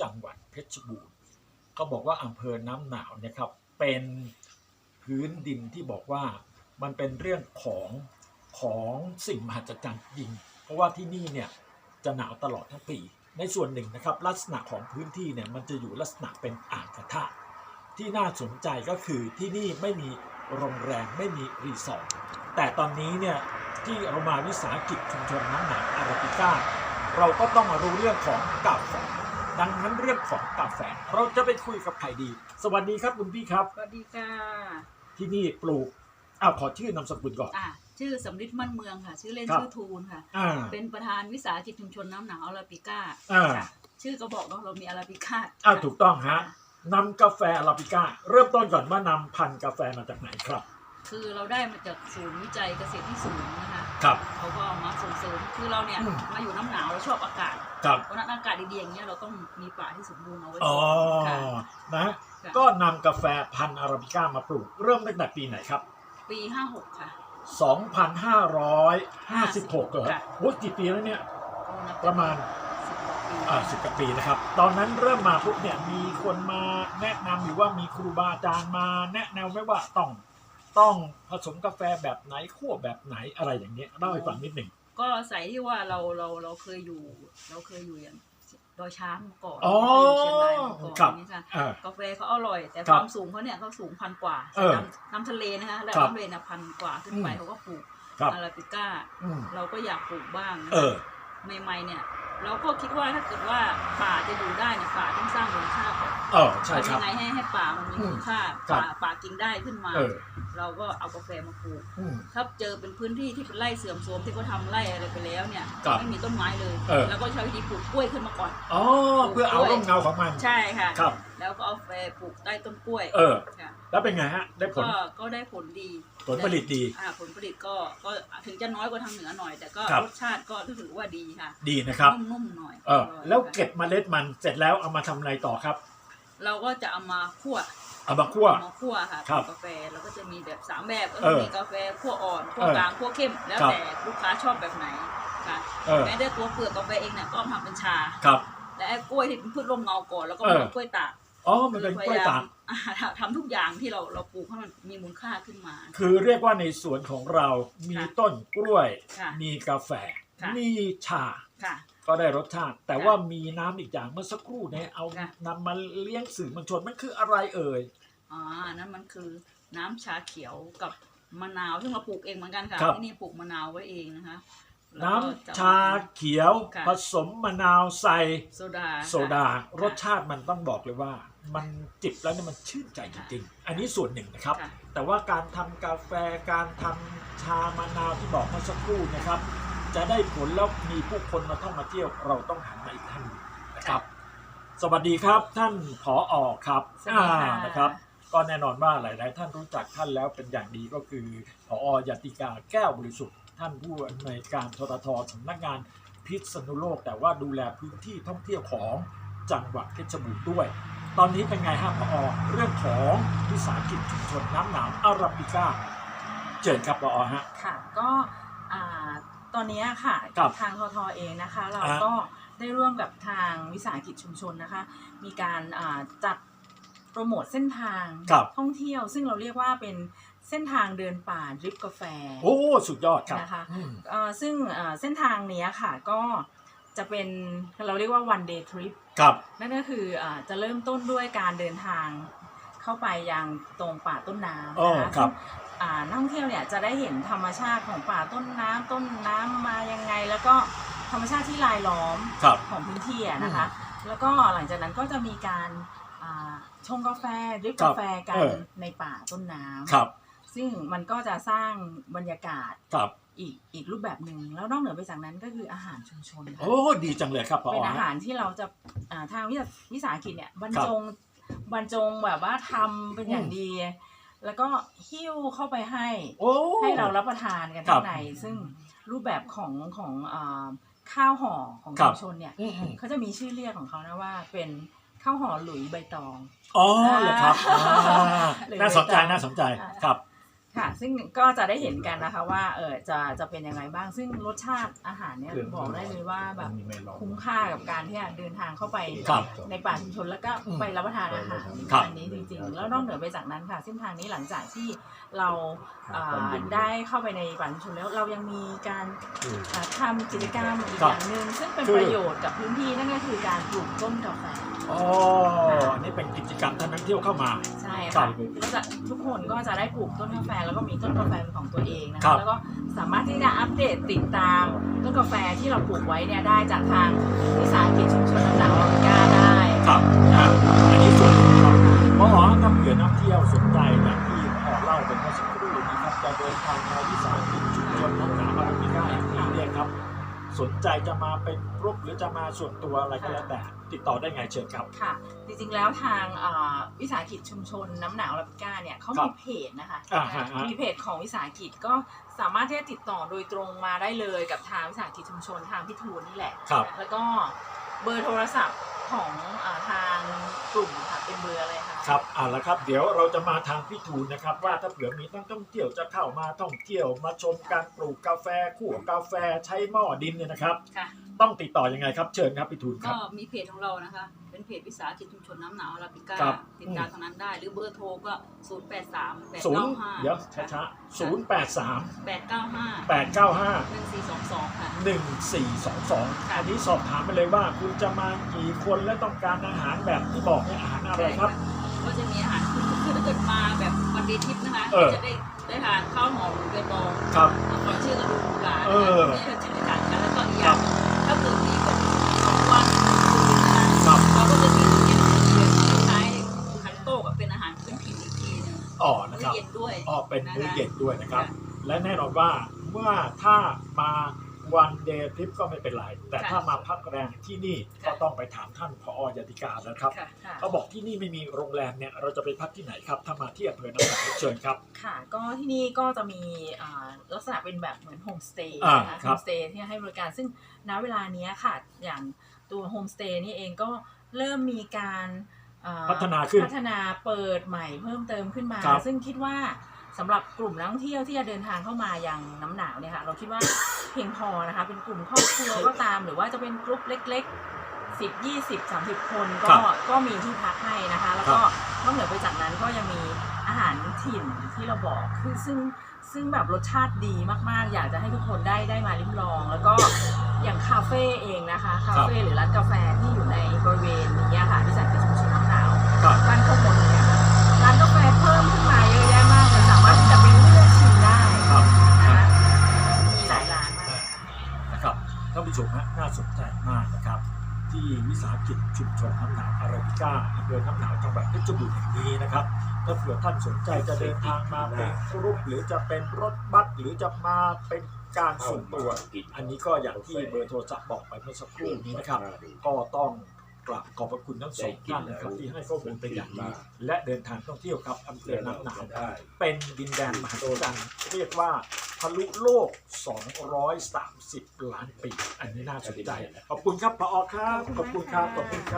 จังหวัดเพชรบูรณ์เขาบอกว่าอำเภอน้ำหนาวเนะครับ เป็นพื้นดินที่บอกว่ามันเป็นเรื่องของของสิ่งมหัศจรรย์จริง เพราะว่าที่นี่เนี่ยจะหนาวตลอดทั้งปี ในส่วนหนึ่งนะครับ ลักษณะของพื้นที่เนี่ยมันจะอยู่ลักษณะเป็นอ่างกระทะที่น่าสนใจก็คือที่นี่ไม่มีโรงแรมไม่มีรีสอร์ทแต่ตอนนี้เนี่ยที่เรามาวิสาหกิจชุมชนน้ำหนาวอาราบิก้า เราก็ต้องมารู้เรื่องของกาแฟ ดังนั้นเรื่องของกาแฟเราจะไปคุยกับใครดี สวัสดีครับคุณพี่ครับ สวัสดีค่ะที่นี่ปลูกอ้าวขอชื่อนามสกุลก่อน อะชื่อสำริดมั่นเมืองค่ะ ชื่อเล่นครับชื่อทูนค่ะ อ่าเป็นประธานวิสาหกิจชุมชนน้ำหนาวอาราบิก้าอ่า ค่ะชื่อก็บอกเนาะเรามีอาราบิก้าอ้าวถูกต้องฮะนำกาแฟอาราบิก้า เริ่มต้นก่อนว่านำพันธุ์กาแฟมาจากไหนครับ คือเราได้มาจากศูนย์วิจัยเกษตรที่สูงนะคะ ครับ เขาก็เอามาส่งเสริมคือเราเนี่ยอืมมาอยู่น้ำหนาวเราชอบอากาศครับ เพราะฉะนั้นอากาศดีๆอย่างเงี้ยเราต้องมีป่าที่สมบูรณ์เอาไว้อ๋อ ค่ะนะค่ะก็นำกาแฟพันธุ์อาราบิก้ามาปลูก เริ่มตั้งแต่ปีไหนครับ ปีห้าหกค่ะ 2,556เหรอค่ะ โอ้ยกี่ปีแล้วเนี่ยก็นับประมาณ สิบกว่าปีอ่าสิบกว่าปีนะครับ ตอนนั้นเริ่มมาปุ๊บเนี่ยมีคนมาแนะนำหรือว่ามีครูบาอาจารย์มาแนะแนวไหมว่าต้อง ต้องผสมกาแฟแบบไหนคั่วแบบไหนอะไรอย่างเงี้ยเล่าให้ฟังนิดหนึ่งก็อาศัยที่ว่าเราเราเราเคยอยู่ เราเคยอยู่อย่างดอยช้างมาก่อนอ๋อเคยอยู่เชียงรายมาก่อนครับนี่ค่ะอ่ากาแฟเขาอร่อย แต่คครับวามสูงเขาเนี่ยเขาสูงพันกว่าเออน้ำน้ำทะเลนะคะแล้วครับน้ำทะเลนะพันกว่าขึ้นไปอืมเขาก็ปลูกครับอาราบิก้าอืมเราก็อยากปลูกบ้างนะเออใหม่ๆเนี่ยเราก็คิดว่าถ้าเกิดว่าป่าจะอยู่ได้เนี่ยป่าต้องสร้างมูลค่าก่อนเออใช่คทำรัยับงไงให้ให้ป่ามันมีอืมมูลค่าครับป่าป่ากินได้ขึ้นมา เออเราก็เอากาแฟมาปลูก อืม ถ้าเจอเป็นพื้นที่ที่เป็นไร่เสื่อมโทรมที่เขาทำไร่อะไรไปแล้วเนี่ยครับไม่มีต้นไม้เลย เออ แล้วก็ใช้วิธีปลูกกล้วยขึ้นมาก่อน อ๋อเพื่อเอาร่มเงาของมัน ใช่ค่ะ ครับ แล้วก็เอาแฟปลูกใต้ต้นกล้วยเออ ค่ะแล้วเป็นไงฮะ ได้ผลก็ก็ได้ผลดีผลผลิตดี อ่าผลผลิตก็ก็ถึงจะน้อยกว่าทางเหนือหน่อย แต่ก็ครับ รสชาติก็ถือว่าดีค่ะดีนะครับ นุ่มๆหน่อยเออ ร่ยแล้วค่ะเก็บเมล็ดมันเสร็จแล้วเอามาทำอะไรต่อครับ เราก็จะเอามาคั่ว เอามาคั่วเอามาคั่วค่ะครับกาแฟเราก็จะมีแบบสามแบบก็เอคืออมีกาแฟคั่วอ่อนคั่วเออกลางคั่วเข้ม แล้วครับแต่ลูกค้าชอบแบบไหนค่ะเออแม้แต่ตัวเปลือกกาแฟเองเนี่ยก็เอามาทำเป็นชาครับและไอ้กล้วยที่เป็นพืชร่มเงาก่อนแล้วก็เออมาเป็นกล้วยตากอ๋อ มันเป็นกล้วยตากอ่าทำทุกอย่างที่เราเราปลูกให้มันมีมูลค่าขึ้นมา คือเรียกว่าในสวนของเรามีค่ะต้นกล้วยค่ะมีกาแฟค่ะมีชาค่ะ ก็ได้รสชาติ แต่ค่ะว่ามีน้ำอีกอย่างเมื่อสักครู่เนี่ยเอาค่ะนำมาเลี้ยงสื่อมวลชนมันคืออะไรเอ่ยอ่านั่นมันคือน้ำชาเขียวกับมะนาวซึ่งเราปลูกเองเหมือนกันค่ะครับที่นี่ปลูกมะนาวไว้เองนะคะแล้วน้ก็จะำชาเขียวค่ะผสมมะนาวใส่โซดาโซดารสชาติมันต้องบอกเลยว่า มันจิบแล้วเนี่ยมันชื่นใจจริงๆ อันนี้ส่วนหนึ่งนะครับค่ะแต่ว่าการทำกาแฟการทำชามะนาวที่บอกเมื่อสักครู่นะครับ จะได้ผลแล้วมีผู้คนมาท่องมาเที่ยวเราต้องหันมาอีกท่านหนึ่งนะครับ สวัสดีครับท่านผออครับสวัสดีค่ะอ่านะครับ ก็แน่นอนว่าหลาย ๆ ท่านรู้จักท่านแล้วเป็นอย่างดีก็คือผอยติกาแก้วบริสุทธิ์ ท่านผู้อำนวยการทททสำนักงานพิษณุโลก แต่ว่าดูแลพื้นที่ท่องเที่ยวของจังหวัดเพชรบูรณ์ด้วย ตอนนี้เป็นไงฮะผอเรื่องของวิสาหกิจชุมชนน้ำหนาวอาราบิก้าเจิญครับผอฮะ ค่ะ ก็อ่า ตอนนี้ค่ะครับทางททเองนะคะ เราอ่าก็ได้ร่วมกับทางวิสาหกิจชุมชนนะคะ มีการอ่าจัดโปรโมทเส้นทางครับท่องเที่ยว ซึ่งเราเรียกว่าเป็นเส้นทางเดินป่าดริปกาแฟ โอ้สุดยอดครับนะคะอืมเอ่อซึ่งเอ่อเส้นทางเนี้ยค่ะก็จะเป็นเราเรียกว่า one day trip ครับนั่นก็คืออาจะเริ่มต้นด้วยการเดินทาง เข้าไปยังตรงป่าต้นน้ำอ๋อนะคะครับซึ่งอ่านักท่องเที่ยวเนี่ยจะได้เห็นธรรมชาติของป่าต้นน้ำต้นน้ำมายังไง แล้วก็ธรรมชาติที่รายล้อมครับของพื้นที่อะนะคะ แล้วก็หลังจากนั้นก็จะมีการอ่าชงกาแฟดริปครักาบแฟกัเอนอในป่าต้นน้ำ ครับ ซึ่งมันก็จะสร้างบรรยากาศครับ อีกอีกรูปแบบหนึ่งแล้วนอกเหนือไปจากนั้นก็คืออาหารชุมชนค่ะโอ้ ดีจังเลยครับผอเป็นอาฮะ หารที่เราจะอ่าทางวิสาวิสาหกิจเนี่ยบรรครับจง บรรจงแบบว่าทำเป็นอย่างอืมดี แล้วก็หิ้วเข้าไปให้ โอ้ ให้เรารับประทานกันครัข้าบงใน ซึ่งรูปแบบของของอ่าข้าวห่อของครัชุบ มชนเนี่ยอืมอืมเขาจะมีชื่อเรียกของเขานะว่าเป็นข้าวห่อหลุยใบตอง อ๋อเหรอครับอ่าหรือน่าสนใจใบตองน่าสนใจอ่าครับ ค่ะ ซึ่งก็จะได้เห็นกันนะคะว่าเออจะจะเป็นยังไงบ้าง ซึ่งรสชาติอาหารเนี่ยบอกได้เลยว่าแบบมีไม่ลองคุ้มค่ากับการที่จะเดินทางเข้าไปครับในป่าชุมชนแล้วก็อืมไปรับประทานอาหารครับอันนี้จริงๆ แล้วนอกเหนือไปจากนั้นค่ะเส้นทางนี้หลังจากที่เราเอ่อได้เข้าไปในป่าชุมชนแล้วเรายังมีการเอ่อทำกิจกรรมอีกครัอบย่างหนึ่งซึ่งเป็นคือประโยชน์กับพื้นที่นั่นก็คือการปลูกต้นกาแฟอ๋ออันนี้เป็นกิจกรรมท่านนักเที่ยวเข้ามาใช่ ครัค่ะบก็จะทุกคนก็จะได้ปลูกต้นกาแฟแล้วก็มีต้นกาแฟเป็นของตัวเองนะครัคะบแล้วก็สามารถที่จะอัปเดตติดตามต้นกาแฟที่เราปลูกไว้เนี่ยได้จากทางวิสาหกิจชุมชนน้ำหนาวอเมริกาได้ครับอะอันนี้ส่วนหนึ่งครับเพราะอ๋อถ้าเผื่อนักเที่ยวสนใจอย่างที่พอเล่าเป็นเมื่อสักครู่นี้ครับจะเดินทางมาวิสาหกิจชุมชนน้ำหนาวอาราบิก้าแห่งนี้เนี่ยครับ สนใจจะมาเป็นกรุ๊ปหรือจะมาส่วนตัวอะไรก็แล้วแต่ติดต่อได้ไงเชิญครับ ค่ะ จริงๆแล้วทางเอ่อวิสาหกิจชุมชนน้ำหนาวลาบิก้าเนี่ยเขาครัมีบเพจนะคะอ่าฮะฮะมีเพจของวิสาหกิจก็สามารถที่จะติดต่อโดยตรงมาได้เลยกับทางวิสาหกิจชุมชนทางพิทูลนี่แหละครับแล้วก็เบอร์โทรศัพท์ของเออทางกลุ่มค่ะเป็นเบอร์อะไรคะครับเอาละครับ เดี๋ยวเราจะมาทางพิทูลนะครับ ว่าถ้าเผื่อมีนักท่องเที่ยวจะเข้ามาท่องเที่ยวมาชมการปลูกกาแฟขั่วกาแฟใช้หม้อดินเนี่ยนะครับ ค่ะ ต้องติดต่อยังไงครับ เชิญครับพิทูลคก็รับ มีเพจของเรานะคะ เป็นเพจวิสาหกิจชุมชนน้ำหนาวอาราบิก้าครับติดตามทางนั้นได้ หรือเบอร์โทรก็ 0 8 3 8 ศูนย์9 5 เดี๋ยวช้าๆศูนย์แปดสาม8 9 5แปดเก้าห้า 1 4 2 2 ค่ะหนึ่งสี่สองสองค่ะอันนี้สอบถามไปเลยว่าคุณจะมากี่คนและต้องการอาหารแบบที่บอกเนี่ยอาหารอะไรครับ ก็จะมีอาหารคือคือถ้าเกิดมาแบบวันเดย์ทริปนะคะเออจะได้ได้ทานข้าวหอมเกลือดองครับขอชื่อกระดูกปลาเออ ที่เราจะได้ทานกันแล้วก็อีกอย่างหนึ่งถ้าเกิดมีแบบสองวันนะคะครับเราก็จะมีเย็นเย็นคล้ายๆคันโต้กับเป็นอาหารพื้นถิ่นอีกทีหนึงอ๋อมื้นะอครับเย็นด้วย อ๋อเป็นมื้อเย็นด้วยนะครับค่ะและแน่นอนว่าเมื่อถ้ามา วันเดย์ทริปก็ไม่เป็นไร แต่ค่ะถ้ามาพักแรมที่นี่ก็ค่ะต้องไปถามท่านผอยติกาแล้วครับค่ะค่ะเขาบอกที่นี่ไม่มีโรงแรมเนี่ยเราจะไปพักที่ไหนครับถ้ามาที่อำเภอน้ำหนักเชิญครับ ค่ะ ก็ที่นี่ก็จะมีอ่าลักษณะเป็นแบบเหมือนโฮมสเตย์อ่านะคะคโฮรับมสเตย์ที่ให้บริการซึ่งณเวลานี้ค่ะอย่างตัวโฮมสเตย์นี่เองก็เริ่มมีการอ่าพัฒนาขึ้นพัฒนาเปิดใหม่เพิ่มเติมขึ้นมาครับซึ่งคิดว่า สำหรับกลุ่มนักท่องเที่ยวที่จะเดินทางเข้ามาอย่างน้ำหนาวเนี่ยค่ะ เราคิดว่าเพียงพอนะคะ เป็นกลุ่มครอบครัวก็ตาม หรือว่าจะเป็นกลุ่มเล็กๆ10 20 30คนครัก็บก็มีที่พักให้นะคะ แล้วก็นอกเหนือไปจากนั้นก็ยังมีอาหารถิ่นที่เราบอกคือซึ่งซึ่งแบบรสชาติดีมากๆ อยากจะให้ทุกคนได้ได้มาลิ้มลอง แล้วก็อย่างคาเฟ่เองนะคะคาเฟ่หรือร้านกาแฟที่อยู่ในบริเวณนี้ค่ะที่จัดเป็นชุมชนน้ำหนาวครับบ้านข้างบนเนี่ยค่ะร้านกาแฟเพิ่มขึ้นมาานผู้ชมฮะน่าสนใจมากนะครับ ที่วิสาหกิจชุมชนน้ำหนาวอาราบิก้าอำเภอน้ำหนาวจังหวัดเพชรบูรณ์แห่งนี้นะครับถ้าเผื่อท่านสนใจจะเดินทางมาเป็นกรุ๊ปหรือจะเป็นรถบัสหรือจะมาเป็นการส่วนตัว อันนี้ก็อย่างที่เบอร์โทรศัพท์บอกไปเมื่อสักครู่นี้นะครับ ก็ต้องกราบขอบพระคุณทั้งสองท่านนะครับที่ให้ข้อมูลเป็นอย่างดีและเดินทางท่องเที่ยวครับอำเภอน้ำหนาวเป็นดินแดนมหัศจรรย์เรียกว่า ทะลุโลก 230 ล้านปี อันนี้น่าสนใจ ขอบคุณครับพอครับ ขอบคุณครับ ขอบคุณครับ